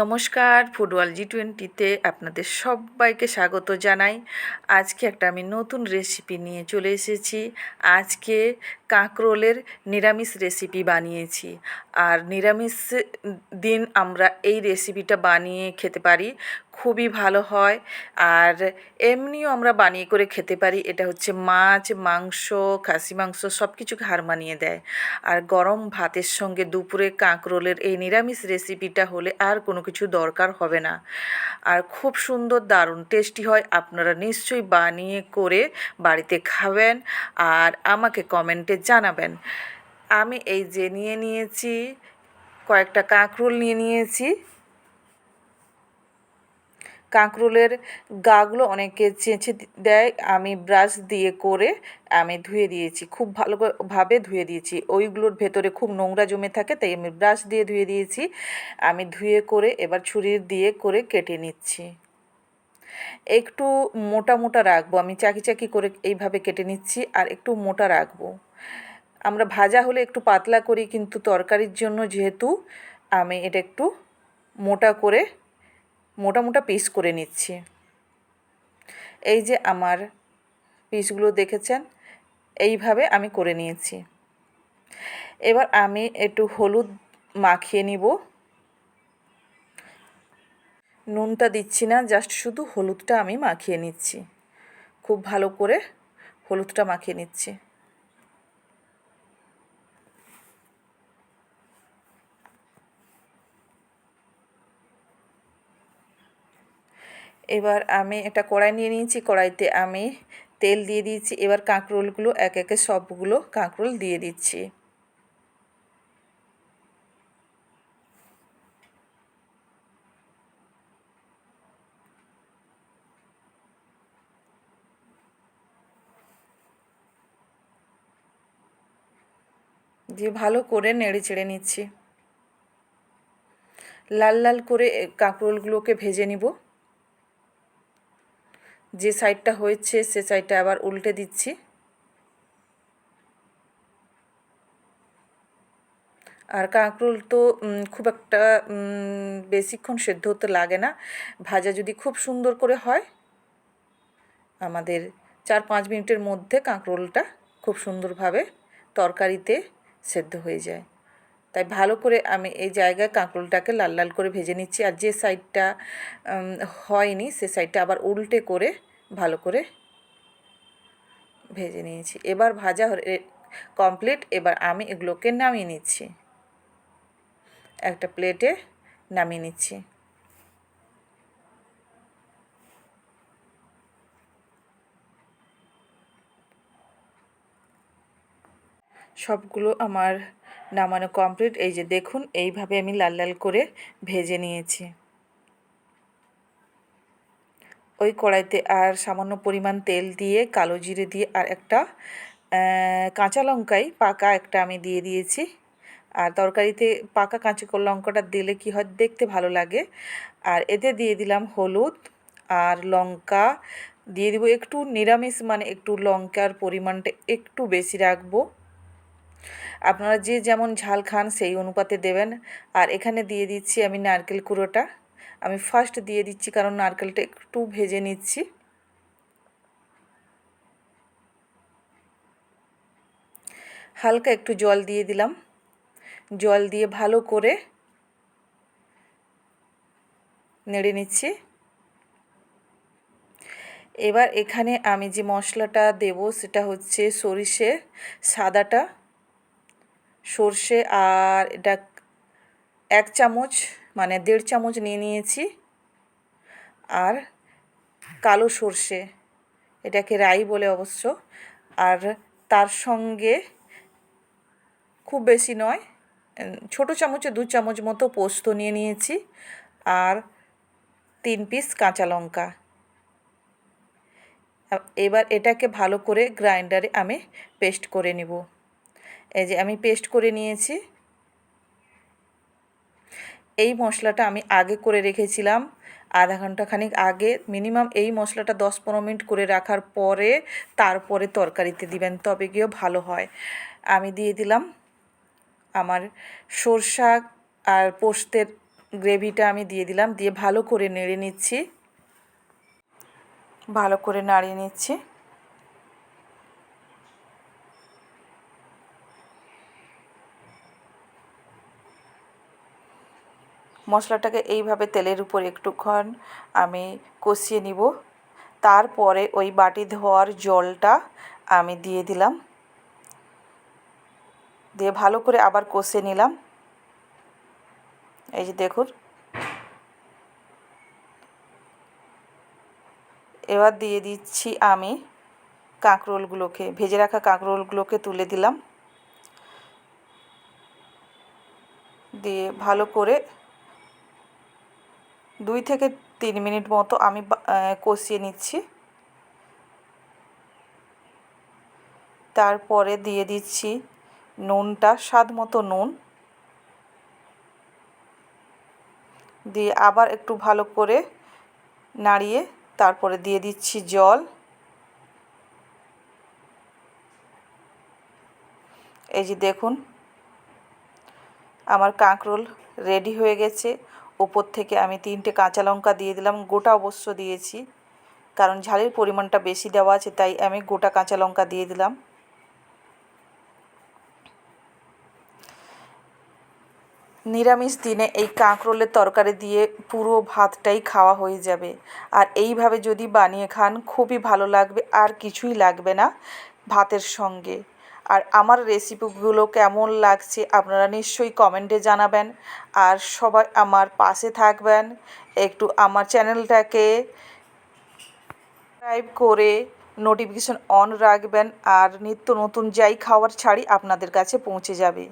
নমস্কার, ফুটবল জি টোয়েন্টিতে আপনাদের সবাইকে স্বাগত জানাই। আজকে একটা আমি নতুন রেসিপি নিয়ে চলে এসেছি। আজকে কাঁকরোলের নিরামিষ রেসিপি বানিয়েছি। আর নিরামিষ দিন আমরা এই রেসিপিটা বানিয়ে খেতে পারি, খুবই ভালো হয়। আর এমনিও আমরা বানিয়ে করে খেতে পারি, এটা হচ্ছে মাছ, মাংস, খাসি মাংস সব কিছুকে হার মানিয়ে দেয়। আর গরম ভাতের সঙ্গে দুপুরে কাঁকরোলের এই নিরামিষ রেসিপিটা হলে আর কোনো কিছু দরকার হবে না। আর খুব সুন্দর, দারুণ টেস্টি হয়, আপনারা নিশ্চয়ই বানিয়ে করে বাড়িতে খাবেন। আর আমাকে কমেন্টে জানাবেন। আমি এই যে নিয়ে নিয়েছি, কয়েকটা কাঁকরোল নিয়ে নিয়েছি। কাঁকরোলের গাগুলো অনেকে চেঁচে দেয়, আমি ব্রাশ দিয়ে করে আমি ধুয়ে দিয়েছি, খুব ভালোভাবে ধুয়ে দিয়েছি। ওইগুলোর ভেতরে খুব নোংরা জমে থাকে, তাই আমি ব্রাশ দিয়ে ধুয়ে দিয়েছি। আমি ধুয়ে করে এবার ছুরির দিয়ে করে কেটে নিচ্ছি। একটু মোটা মোটা রাখব, আমি চাকি চাকি করে এইভাবে কেটে নিচ্ছি আর একটু মোটা রাখব। আমরা ভাজা হলে একটু পাতলা করি, কিন্তু তরকারির জন্য যেহেতু আমি এটা একটু মোটা করে, মোটা মোটা পিস করে নিচ্ছি। এই যে আমার পিসগুলো দেখেছেন, এইভাবে আমি করে নিয়েছি। এবার আমি একটু হলুদ মাখিয়ে নিব। নুনটা দিচ্ছি না জাস্ট শুধু হলুদটা আমি মাখিয়ে নিচ্ছি। খুব ভালো করে হলুদটা মাখিয়ে নিচ্ছি। এবার আমি এটা কড়াই নিয়ে নিয়েছি, কড়াইতে আমি তেল দিয়ে দিয়েছি, এবার কাঁকরোলগুলো, এক একে সবগুলো কাঁকরোল দিয়ে দিচ্ছি। দিয়ে ভালো করে নেড়ে চেড়ে নিচ্ছি। লাল লাল করে কাঁকরোলগুলোকে ভেজে নিব। যে সাইডটা হয়েছে, সে সাইডটা আবার উল্টে দিচ্ছি। আর কাঁকরোল তো খুব একটা বেশিক্ষণ সেদ্ধ হতে লাগে না। ভাজা যদি খুব সুন্দর করে হয়, আমাদের চার পাঁচ মিনিটের মধ্যে কাঁকরোলটা খুব সুন্দরভাবে তরকারিতে সেদ্ধ হয়ে যায়। তাই ভালো করে আমি এই জায়গায় কাঁকরোলটাকে লাল লাল করে ভেজে নিচ্ছি। আর যে সাইডটা হয়নি, সে সাইডটা আবার উল্টে করে ভালো করে ভেজে নিয়েছি। এবার ভাজা কমপ্লিট এবার আমি এগুলোকে নামিয়ে নিচ্ছি। একটা প্লেটে নামিয়ে নিচ্ছি। সবগুলো আমার নামানো কমপ্লিট এই যে দেখুন, এইভাবে আমি লাল লাল করে ভেজে নিয়েছি। ওই কড়াইতে আর সামান্য পরিমাণ তেল দিয়ে, কালো জিরে দিয়ে আর একটা কাঁচা লঙ্কাই পাকা একটা আমি দিয়ে দিয়েছি। আর তরকারিতে পাকা কাঁচা লঙ্কাটা দিলে কি হয়, দেখতে ভালো লাগে। আর এতে দিয়ে দিলাম হলুদ আর লঙ্কা। দিয়ে দিব একটু নিরামিষ মানে একটু লঙ্কার পরিমাণটা একটু বেশি রাখব। আপনারা যে যেমন ঝাল খান, সেই অনুপাতে দেবেন। আর এখানে দিয়ে দিচ্ছি আমি নারকেল কুড়োটা। আমি ফার্স্ট দিয়ে দিচ্ছি, কারণ নারকেলটা একটু ভেজে নিচ্ছি। হালকা একটু জল দিয়ে দিলাম। জল দিয়ে ভালো করে নেড়ে নিচ্ছি। এবার এখানে আমি যে মশলাটা দেব, সেটা হচ্ছে সরিষে, সাদাটা সর্ষে আর এটা এক চামচ মানে দেড় চামচ নিয়ে নিয়েছি। আর কালো সর্ষে, এটাকে রাই বলে অবশ্য। আর তার সঙ্গে খুব বেশি নয় ছোটো চামচে দু চামচ মতো পোস্ত নিয়ে নিয়েছি। আর তিন পিস কাঁচা লঙ্কা। এবার এটাকে ভালো করে গ্রাইন্ডারে আমি পেস্ট করে নিব। এই যে আমি পেস্ট করে নিয়েছি। এই মশলাটা আমি আগে করে রেখেছিলাম। আধা ঘণ্টা খানিক আগে, মিনিমাম এই মশলাটা দশ পনেরো মিনিট করে রাখার পরে তারপরে তরকারিতে দিবেন, তবে গিয়েও ভালো হয়। আমি দিয়ে দিলাম আমার সরষা আর পোস্তের গ্রেভিটা আমি দিয়ে দিলাম, দিয়ে ভালো করে নেড়ে নিচ্ছি। ভালো করে নাড়িয়ে নিচ্ছি। মশলাটাকে এইভাবে তেলের উপর একটুক্ষণ আমি কষিয়ে নিব। তারপরে ওই বাটি ধোয়ার জলটা আমি দিয়ে দিলাম। দিয়ে ভালো করে আবার কষে নিলাম। এই যে দেখুন। এবার দিয়ে দিচ্ছি আমি কাঁকরোলগুলোকে, ভেজে রাখা কাঁকরোলগুলোকে তুলে দিলাম। দিয়ে ভালো করে দুই থেকে তিন মিনিট মতো আমি কষিয়ে নিচ্ছি। তারপরে দিয়ে দিচ্ছি নুনটা, স্বাদ মতো নুন। দিয়ে আবার একটু ভালো করে নাড়িয়ে তারপরে দিয়ে দিচ্ছি জল। এই যে দেখুন, আমার কাঁকরোল রেডি হয়ে গেছে। ওপর থেকে আমি তিনটে কাঁচা লঙ্কা দিয়ে দিলাম, গোটা অবশ্য দিয়েছি, কারণ ঝালের পরিমাণটা বেশি দেওয়া আছে, তাই আমি গোটা কাঁচা লঙ্কা দিয়ে দিলাম। নিরামিষ দিনে এই কাঁকরোলের তরকারি দিয়ে পুরো ভাতটাই খাওয়া হয়ে যাবে, আর এইভাবে যদি বানিয়ে খান, খুবই ভালো লাগবে, আর কিছুই লাগবে না ভাতের সঙ্গে। আর আমার রেসিপিগুলো কেমন লাগছে আপনারা নিশ্চয়ই কমেন্টে জানাবেন। আর সবাই আমার পাশে থাকবেন। একটু আমার চ্যানেলটাকে সাবস্ক্রাইব করে নোটিফিকেশন অন রাখবেন। আর নিত্য নতুন যাই খাবার ছাড়ি আপনাদের কাছে পৌঁছে যাবে।